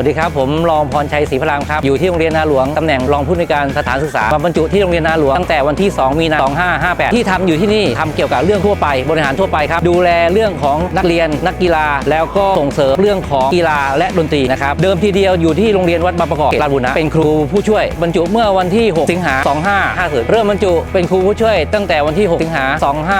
วัสดีครับ ผมรองพรชัยศรีพรามครับ อยู่ที่โรงเรียนนาหลวงตำแหน่งรองผู้อำนการสถานศึกษามาบรรจุที่โรงเรียนนาหลวงตั้งแต่วันที่ 2 มีนา2558 ที่ทำอยู่ที่นี่ทำเกี่ยวกับเรื่องทั่วไป บริหารทั่วไปครับ ดูแลเรื่องของนักเรียนนักกีฬา แล้วก็ส่งเสริมเรื่องของกีฬาและดนตรีนะครับ เดิมทีเดียวอยู่ที่โรงเรียนวัดบางประกอบเขตลาดบุรณะเป็นครูผู้ช่วยบรรจุเมื่อวันที่ 6 สิงหา2550 เริ่มบรรจุเป็นครูผู้ช่วย ตั้งแต่วันที่ 6 สิงหา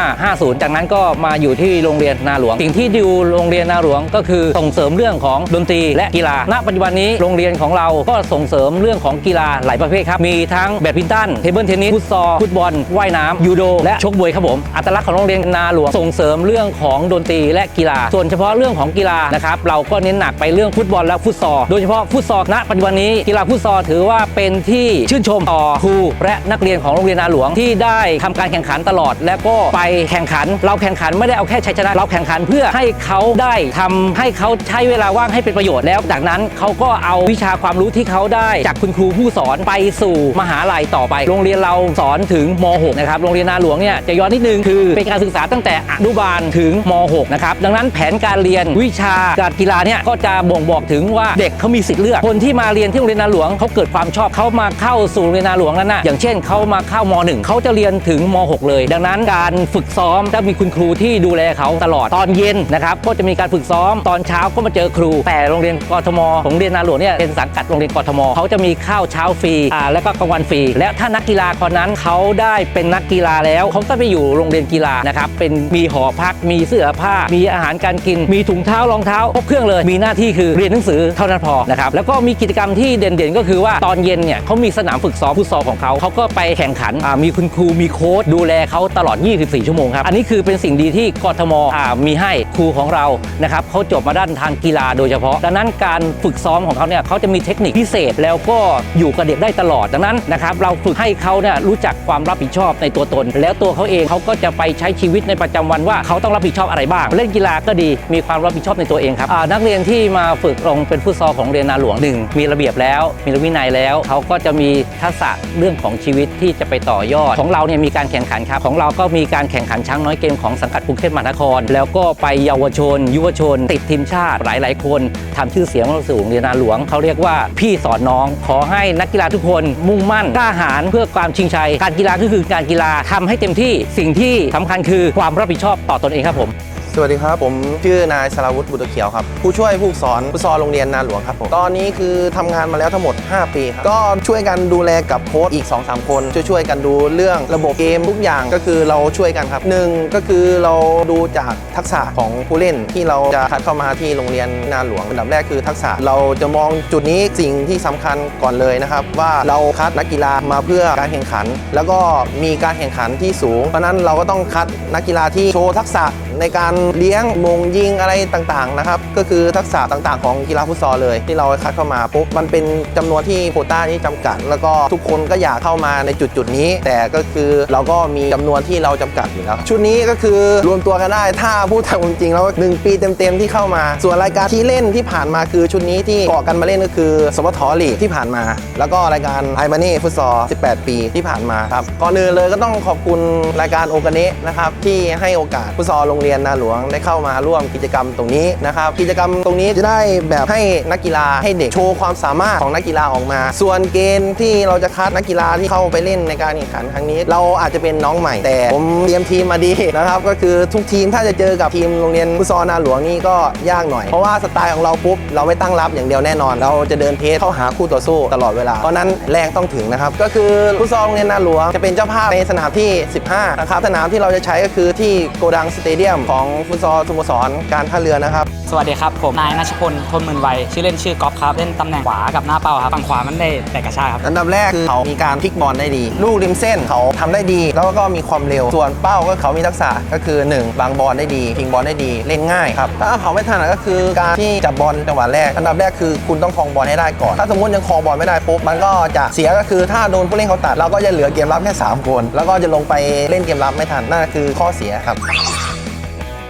2550 จากนั้นก็มาอยู่ที่โรงเรียนนาหลวง สิ่งที่ดูโรงเรียนนาหลวงก็คือส่งเสริมเรื่องของดนตรีและกีฬาณปัจจุบันนี้โรงเรียนของเราก็ส่งเสริมเรื่องของกีฬาหลายประเภทครับ มีทั้งแบดมินตันเทเบิลเทนนิสฟุตซอลฟุตบอลว่ายน้ำยูโด และชกมวยครับผม อัตลักษณ์ของโรงเรียนนาหลวงส่งเสริมเรื่องของดนตรีและกีฬา ส่วนเฉพาะเรื่องของกีฬานะครับเราก็เน้นหนักไปเรื่องฟุตบอลและฟุตซอลโดยเฉพาะฟุตซอลณปัจจุบันนี้กีฬาฟุตซอลถือว่าเป็นที่ชื่นชมต่อครูและนักเรียนของโรงเรียนนาหลวงที่ได้ทำการแข่งขันตลอด และก็ไปแข่งขัน เราแข่งขันไม่ได้เอาแค่ชัยชนะเราแข่งขันเพื่อให้เขาได้ทำให้เขาใช้เวลาว่างให้เป็นประโยชน์แล้ว จากนั้นเขาก็เอาวิชาความรู้ที่เขาได้ จากคุณครูผู้สอนไปสู่มหาลัยต่อไป โรงเรียนเราสอนถึงม .6 นะครับโรงเรียนนาหลวงเนี่ยจะย้อนนิดนึงคือเป็นการศึกษาตั้งแต่อนุบาลถึงม .6 นะครับดังนั้นแผนการเรียนวิชาการกีฬาเนี่ยก็จะบ่งบอกถึงว่าเด็กเขามีสิทธิ์เลือกคนที่มาเรียนที่โรงเรียนนาหลวงเขาเกิดความชอบเขามาเข้าสู่โรงเรียนนาหลวงนั้นนะอย่างเช่นเขามาเข้ามหนึ่งเขาจะเรียนถึงม .6 เลย ดังนั้นการฝึกซ้อมจะมีคุณครูที่ดูแลเขาตลอดตอนเย็นนะครับก็จะมีการฝึกซ้อมตอนเช้าก็มาเจอครู แต่โรงเรียนกทมของโรงเรียนนาหลวงเนี่ยเป็นสังกัดโรงเรียนกทมเขาจะมีข้าวเช้าฟรีอ่าแล้วก็กลางวันฟรี และถ้านักกีฬาคนนั้นเขาได้เป็นนักกีฬาแล้วเขาก็ไปอยู่โรงเรียนกีฬานะครับเป็นมีหอพักมีเสื้อผ้า มีอาหารการกิน มีถุงเท้ารองเท้าครบเครื่องเลย มีหน้าที่คือเรียนหนังสือเท่านั้นพอนะครับแล้วก็มีกิจกรรมที่เด่นๆ ก็คือว่าตอนเย็นเนี่ยเขามีสนามฝึกซ้อมฟุตซอลของเขาเขาก็ไปแข่งขันอ่ามีคุณครูมีโค้ชดูแลเขาตลอด 24 ชั่วโมงครับอันนี้คือเป็นสิ่งดีที่กทมอ่ามีให้ครูของเรานะครับเขาจบมาด้านทางกีฬาโดยเฉพาะ ดังนั้นการฝึกซ้อมของเขาเนี่ยเขาจะมีเทคนิคพิเศษแล้วก็อยู่กับเด็กได้ตลอดดังนั้นนะครับเราฝึกให้เขาเนี่ยรู้จักความรับผิดชอบในตัวตน แล้วตัวเขาเองเขาก็จะไปใช้ชีวิตในประจำวันว่าเขาต้องรับผิดชอบอะไรบ้าง เล่นกีฬาก็ดีมีความรับผิดชอบในตัวเองครับนักเรียนที่มาฝึกลงเป็นฟุตซอลของเรียนนาหลวงหนึ่งมีระเบียบแล้ว มีวินัยแล้วเขาก็จะมีทักษะเรื่องของชีวิตที่จะไปต่อยอด ของเราเนี่ยมีการแข่งขันครับของเราก็มีการแข่งขันช้างน้อยเกมของสังกัดกรุงเทพมหานคร แล้วก็ไปเยาวชน ยุวชน ติดทีมชาติหลาย ๆ คนทำชื่อเสียงสู่โรงเรียนนาหลวงเขาเรียกว่าพี่สอนน้อง ขอให้นักกีฬาทุกคนมุ่งมั่นกล้าหาญเพื่อความชิงชัย การกีฬาก็คือการกีฬาทำให้เต็มที่สิ่งที่สำคัญคือความรับผิดชอบต่อตนเองครับผม สวัสดีครับ ผมชื่อนายสราวุฒิบุตรเขียวครับ ผู้ช่วยผู้สอนผู้สอนโรงเรียนนาหลวงครับผมตอนนี้คือทำงานมาแล้วทั้งหมด 5 ปีครับก็ช่วยกันดูแลกับโค้ชอีก 2-3 คนช่วยช่วยๆกันดูเรื่องระบบเกมทุกอย่างก็คือเราช่วยกันครับหนึ่งก็คือเราดูจากทักษะของผู้เล่นที่เราจะคัดเข้ามาที่โรงเรียนนาหลวงอันดับแรกคือทักษะเราจะมองจุดนี้สิ่งที่สำคัญก่อนเลยนะครับ ว่าเราคัดนักกีฬามาเพื่อการแข่งขัน แล้วก็มีการแข่งขันที่สูงเพราะนั้นเราก็ต้องคัดนักกีฬาที่โชว์ทักษะในการเลี้ยงมงยิงอะไรต่างๆนะครับก็คือทักษะต่างๆ ของกีฬาฟุตซอลเลย ที่เราคัดเข้ามาปุ๊บมันเป็นจำนวนที่โควต้านี้จำกัด แล้วก็ทุกคนก็อยากเข้ามาในจุดๆนี้ แต่ก็คือเราก็มีจำนวนที่เราจำกัดอยู่แล้วชุดนี้ก็คือรวมตัวกันได้ถ้าพูดตามจริงแล้วหนึ่งปีเต็มๆที่เข้ามา ส่วนรายการที่เล่นที่ผ่านมาคือชุดนี้ที่เกาะกันมาเล่นก็คือสปทลีกที่ผ่านมา แล้วก็รายการไอมาเน่ฟุตซอล 18 ปีที่ผ่านมาครับก่อนอื่นเลยก็ต้องขอบคุณรายการโอกาเนะนะครับที่ให้โอกาสฟุตซอลโรงเรียนนาหลวงได้เข้ามาร่วมกิจกรรมตรงนี้นะครับ กิจกรรมตรงนี้จะได้แบบให้นักกีฬาให้เด็กโชว์ความสามารถของนักกีฬาออกมา ส่วนเกณฑ์ที่เราจะคัดนักกีฬาที่เข้าไปเล่นในการแข่งขันครั้งนี้ เราอาจจะเป็นน้องใหม่ แต่ผมเตรียมทีมมาดีนะครับ ก็คือทุกทีมถ้าจะเจอกับทีมโรงเรียนฟุตซอลนาหลวงนี่ก็ยากหน่อย เพราะว่าสไตล์ของเราปุ๊บเราไม่ตั้งรับอย่างเดียวแน่นอน เราจะเดินเพจเข้าหาคู่ต่อสู้ตลอดเวลาเพราะนั้นแรงต้องถึงนะครับก็คือฟุตซอลโรงเรียนนาหลวงจะเป็นเจ้าภาพในสนามที่ 15นะครับสนามที่เราจะใช้ก็คือที่โกดังสเตเดียมของฟุตซอลสโมสรการท่าเรือนะครับ สวัสดีครับ ผมนายนัชพลทนหมื่นวัยชื่อเล่นชื่อก๊อฟครับ เล่นตำแหน่งขวากับหน้าเป้าครับฝั่งขวามันได้แต่กระชากครับ อันดับแรกคือเขามีการพลิกบอลได้ดี ลูกริมเส้นเขาทำได้ดี แล้วก็มีความเร็ว ส่วนเป้าก็เขามีทักษะก็คือ 1 บางบอลได้ดีพิงบอลได้ดีเล่นง่ายครับถ้าเขาไม่ถนัดก็คือการที่จับบอลจังหวะแรก อันดับแรกคือคุณต้องครองบอลให้ได้ก่อน ถ้าสมมติยังครองบอลไม่ได้ปุ๊บมันก็จะเสียก็คือถ้าโดนผู้เล่นเขาตัดเราก็จะเหลือเกมรับแค่สามคนแล้วก็จะลงไปเล่นเกมรับไม่ทันนั่นคือข้อเสียครับ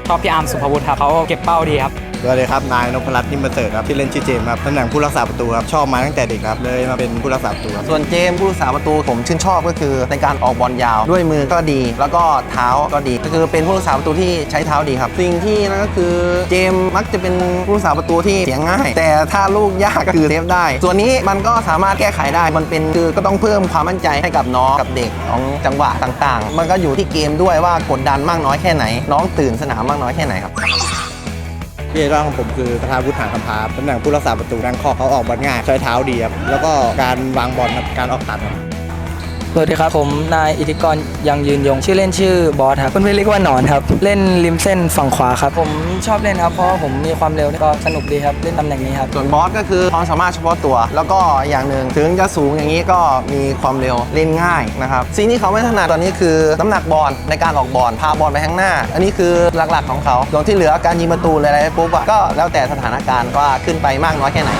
ชอบพี่อาร์มสุภวุฒิครับเขาเก็บเป้าดีครับ สวัสดีครับนายนพรัตน์นิ่มประเสริฐครับที่อเล่นชื่อเจมส์ครับตำแหน่งผู้รักษาประตูครับชอบมาตั้งแต่เด็กครับเลยมาเป็นผู้รักษาประตูครับส่วนเจมส์ผู้รักษาประตูผมชื่นชอบก็คือในการออกบอลยาวด้วยมือก็ดี แล้วก็เท้าก็ดี ก็คือเป็นผู้รักษาประตูที่ใช้เท้าดีครับ สิ่งที่นั่นก็คือเจมส์มักจะเป็นผู้รักษาประตูที่เสียงง่าย แต่ถ้าลูกยากก็คือเซฟได้ ส่วนนี้มันก็สามารถแก้ไขได้มันเป็นคือก็ต้องเพิ่มความมั่นใจให้กับน้องกับเด็กของจังหวะต่างๆ มันก็อยู่ที่เกมด้วยว่ากดดันมากน้อยแค่ไหน น้องตื่นสนามมากน้อยแค่ไหนครับ พี่เอดอนของผมคือประธานวุฒิหางคำพาตำแหน่งผู้รักษาประตูแบงคอกเขาออกบอลง่ายใช้เท้าดีครับแล้วก็การวางบอลครับการออกตัดครับ สวัสดีครับ ผมนายอิทธิกรยังยืนยง ชื่อเล่นชื่อบอสครับเพื่อนๆเรียกว่าหนอนครับ เล่นริมเส้นฝั่งขวาครับ ผมชอบเล่นครับเพราะว่าผมมีความเร็วก็สนุกดีครับเล่นตำแหน่งนี้ครับส่วนบอสก็คือความสามารถเฉพาะตัว แล้วก็อย่างหนึ่งถึงจะสูงอย่างนี้ก็มีความเร็วเล่นง่ายนะครับสิ่งที่เขาไม่ถนัดตอนนี้คือน้ำหนักบอลในการออกบอลพาบอลไปข้างหน้า อันนี้คือหลักๆของเขาส่วนที่เหลือการยิงประตูอะไรๆปุ๊บอะก็แล้วแต่สถานการณ์ว่าขึ้นไปมากน้อยแค่ไหน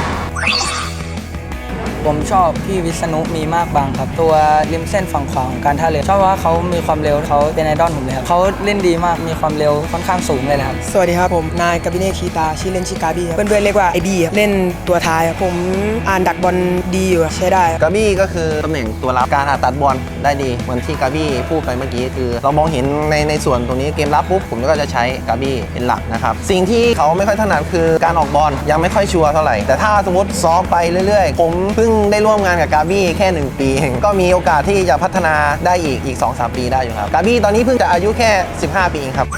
ผมชอบพี่วิษณุมีมากบางครับ ตัวริมเส้นฝั่งขวาของการท่าเรือชอบว่าเขามีความเร็วเขาเป็นไอดอลผมเลยครับเขาเล่นดีมากมีความเร็วค่อนข้างสูงเลยนะครับสวัสดีครับผมนายกาบิเน่คีตาชื่อเล่นชื่อกาบี้ครับเพื่อนๆเรียกว่าไอบี้ครับเล่นตัวท้ายครับผมอ่านดักบอลดีอยู่ครับใช้ได้ครับกาบี้ก็คือตำแหน่งตัวรับการอาตัดบอลได้ดีเหมือนที่กาบี้พูดไปเมื่อกี้คือ เรามองเห็นในในส่วนตรงนี้เกมรับปุ๊บผมก็จะใช้กาบี้เป็นหลักนะครับสิ่งที่เขาไม่ค่อยถนัดคือการออกบอลยังไม่ค่อยชัวร์เท่าไหร่แต่ถ้าสมมติซ้อมไปเรื่อยๆ ผมเพิ่งได้ร่วมงานกับกาบี้แค่ 1 ปีเองก็มีโอกาสที่จะพัฒนาได้อีกอีก 2-3 ปีได้อยู่ครับกาบี้ตอนนี้เพิ่งจะอายุแค่ 15 ปีเองครับ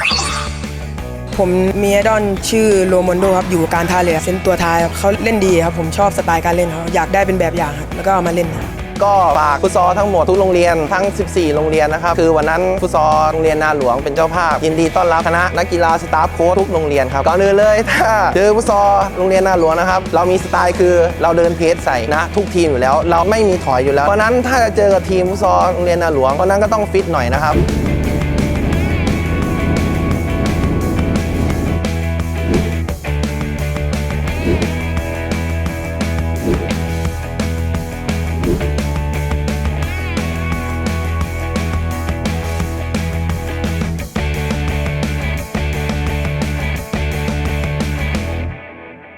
ผมมีไอดอลชื่อโรมอนโดครับ อยู่การท่าเรือเซนตัวท้ายครับเขาเล่นดีครับ ผมชอบสไตล์การเล่นเขาอยากได้เป็นแบบอย่างครับแล้วก็เอามาเล่นครับ ก็ฝากฟุตซอลทั้งหมดทุกโรงเรียนทั้ง 14 โรงเรียนนะครับ คือวันนั้นฟุตซอลโรงเรียนนาหลวงเป็นเจ้าภาพ ยินดีต้อนรับคณะนักกีฬาสตาฟโค้ชทุกโรงเรียนครับก่อนอื่นเลยถ้าเจอฟุตซอลโรงเรียนนาหลวงนะครับเรามีสไตล์คือเราเดินเพจใส่นะทุกทีมอยู่แล้ว เราไม่มีถอยอยู่แล้วเพราะฉะนั้นถ้าจะเจอกับทีมฟุตซอลโรงเรียนนาหลวงเพราะนั้นก็ต้องฟิตหน่อยนะครับ